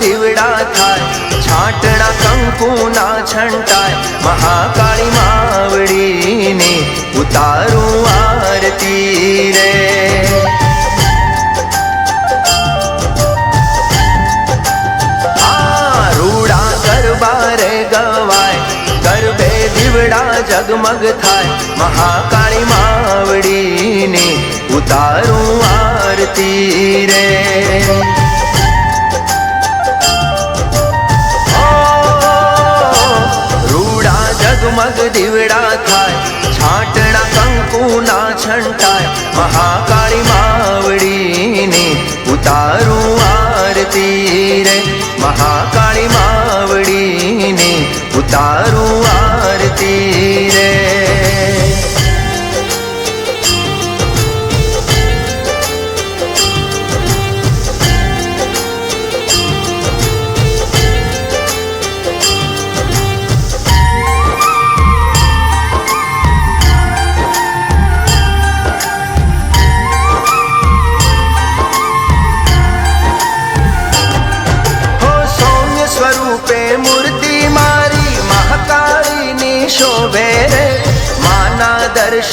દીવડા થાય, છાંટણા કંકુના છંટાય, મહાકાળી માવડીને ઉતારું આરતી રે. રૂડા દીવડા જગમગ થાય, મહાકાળી માવડીને ઉતારું આરતી રે. રૂડા જગમગ દીવડા થાય છાંટણા કંકુના છંટાય, મહાકાળી માવડીને ઉતારું આરતી રે. મહાકાળી માવડીને ઉતારું આરતી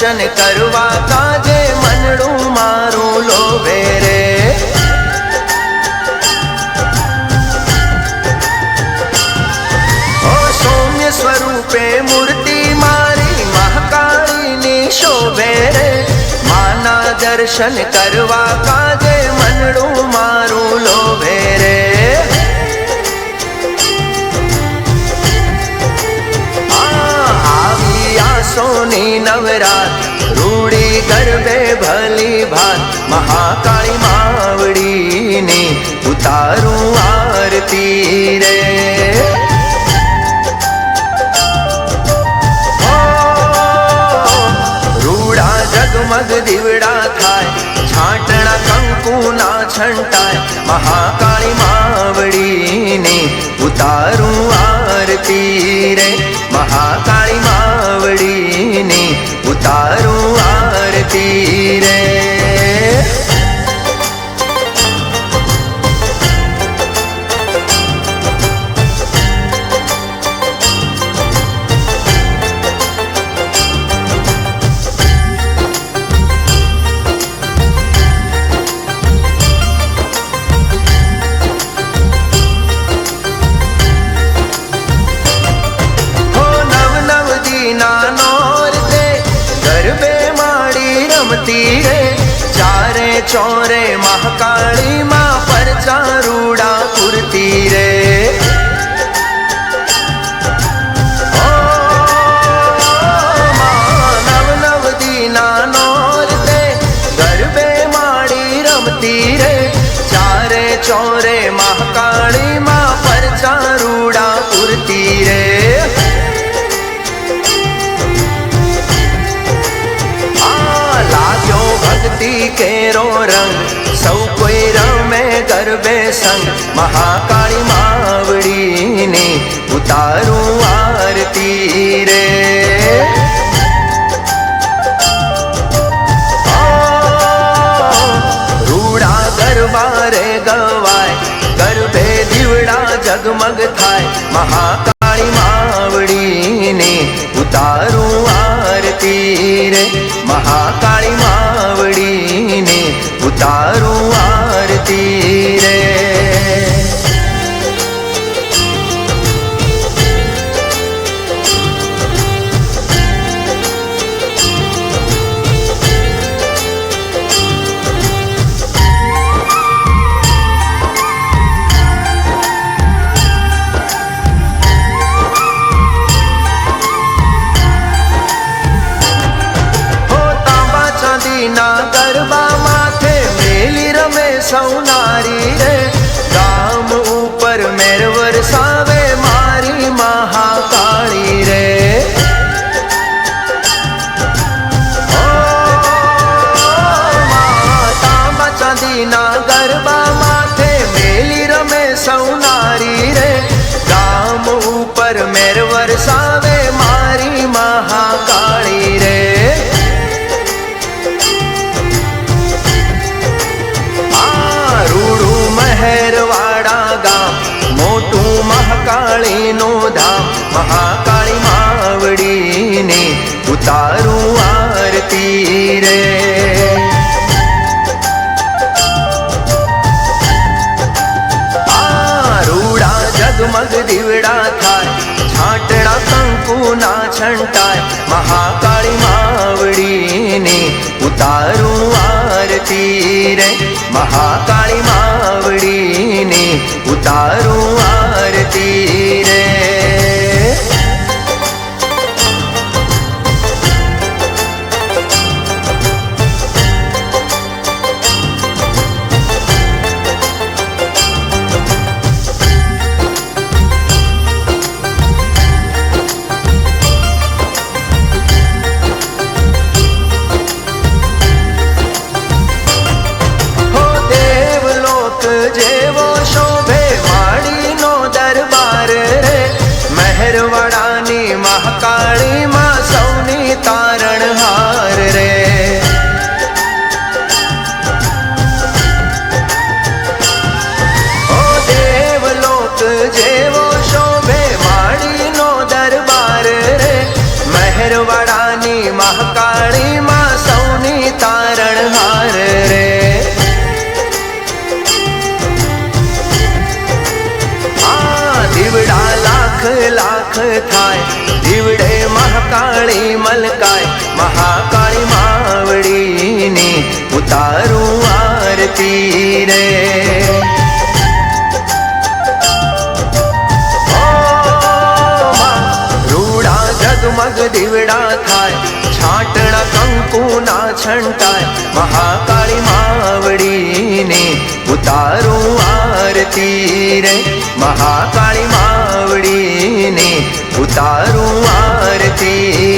દર્શન કરવા કાજે મનડું મારું લોભે રે. સૌમ્ય સ્વરૂપે મૂર્તિ મારી મહાકાળીની શોભે રે. માના દર્શન કરવા કાજે મનડું મારું લોભે રે. સોની નવરાત ગરબે ભલી ભાત મહાકાળી માવડીને ઉતારું આરતી રે રૂડા જગમગ દીવડા થાય છાંટણા કંકુના છંટાય મહાકાળી માવડીને સંગ મહાકાળી માવડીને ઉતારું આરતી રે. રૂડા ગરબારે ગવાય, ગરબે દીવડા જગમગ થાય. મહાકાળી માવડીને ઉતારું આરતી રે. મહાકાળી કાળીનો ધામ મહાકાળી માવડીને ઉતારું આરતી રે. આરૂડા જગમગ દીવડા થાય, છાંટડા કંકુના છંટાય, મહાકાળી માવડીને ઉતારું આરતી રે. મહાકાળી માવડીને ઉતારું લાખ થાય દીવડે મહાકાળી મલકાય મહાકાળી માવડીની ઉતારું આરતી રે જગમગ દીવડા થાય છાટણા કંકુ ના છંટાય મહાકાળી માવડીને ઉતારું આરતી રે મહાકાળી માવડીને ઉતારું આરતી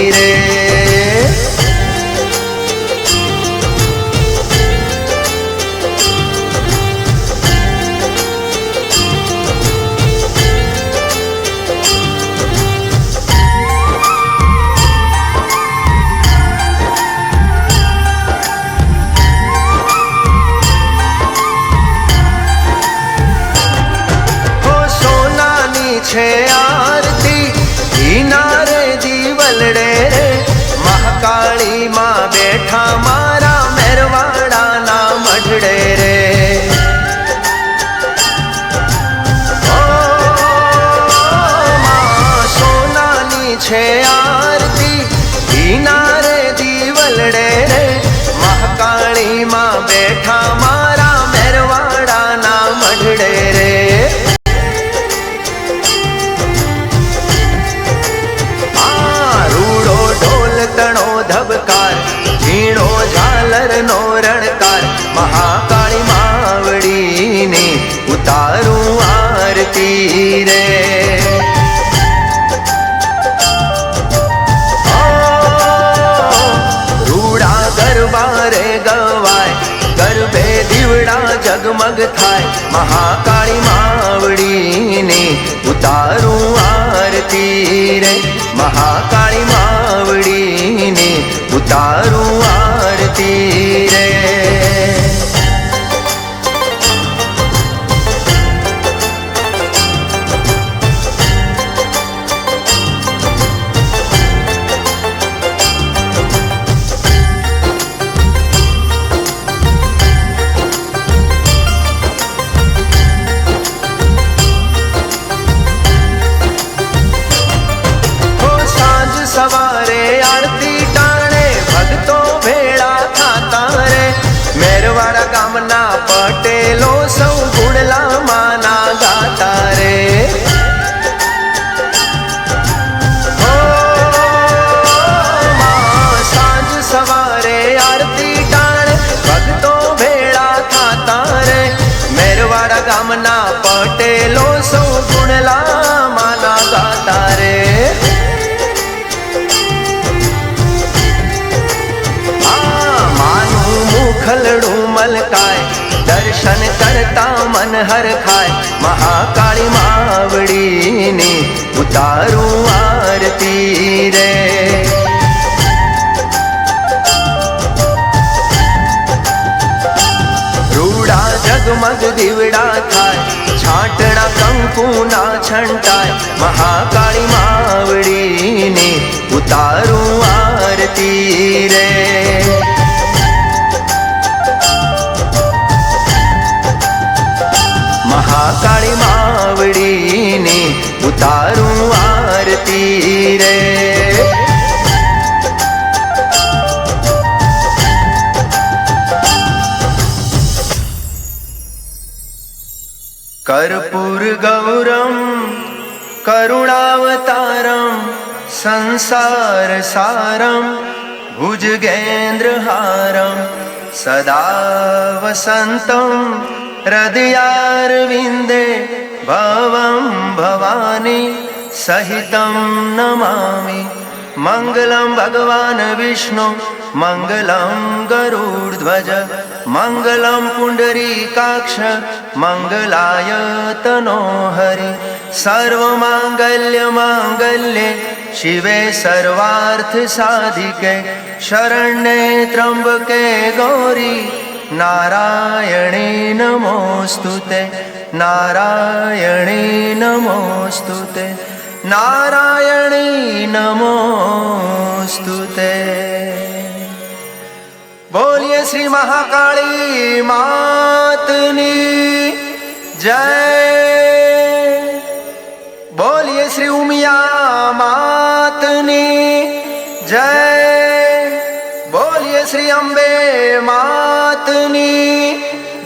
મહાકાળી માવડીને ઉતારું આરતી રે. મહાકાળી માવડીને ઉતારું આરતી રે. માનું મુખલડું મલકાય દર્શન કરતા મન હરખાય મહાકાળી માવડીને ઉતારું આરતી રે રૂડા જગમગ દીવડા થાય છાંટણા કંકુના છંટાય મહાકાળી માવડીને ઉતારું આરતી આરતી રે મહાકાળી માવડીને ઉતારું આરતી રે कर्पूर गौरम करुणावतारम संसार सारम भुजगेन्द्रहारम सदा वसन्तं हृदयारविन्दे भवं भवानी सहितं नमामि मङ्गलं भगवान् विष्णु मङ्गलं गरुड्ध्वज मङ्गलं पुण्डरीकाक्ष मङ्गलाय तनोहरि सर्वमाङ्गल्यमाङ्गल्ये शिवे सर्वार्थसाधिके शरण्ये त्र्यम्बके गौरी नारायणे નમોસ્તુ તે નારાયણે નમોસ્તુ તે નારાયણે નમોસ્તુ તે બોલીએ શ્રી મહાકાળી માતની જય બોલીએ શ્રી ઉમિયા માતની જય બોલીએ શ્રી અંબે માતની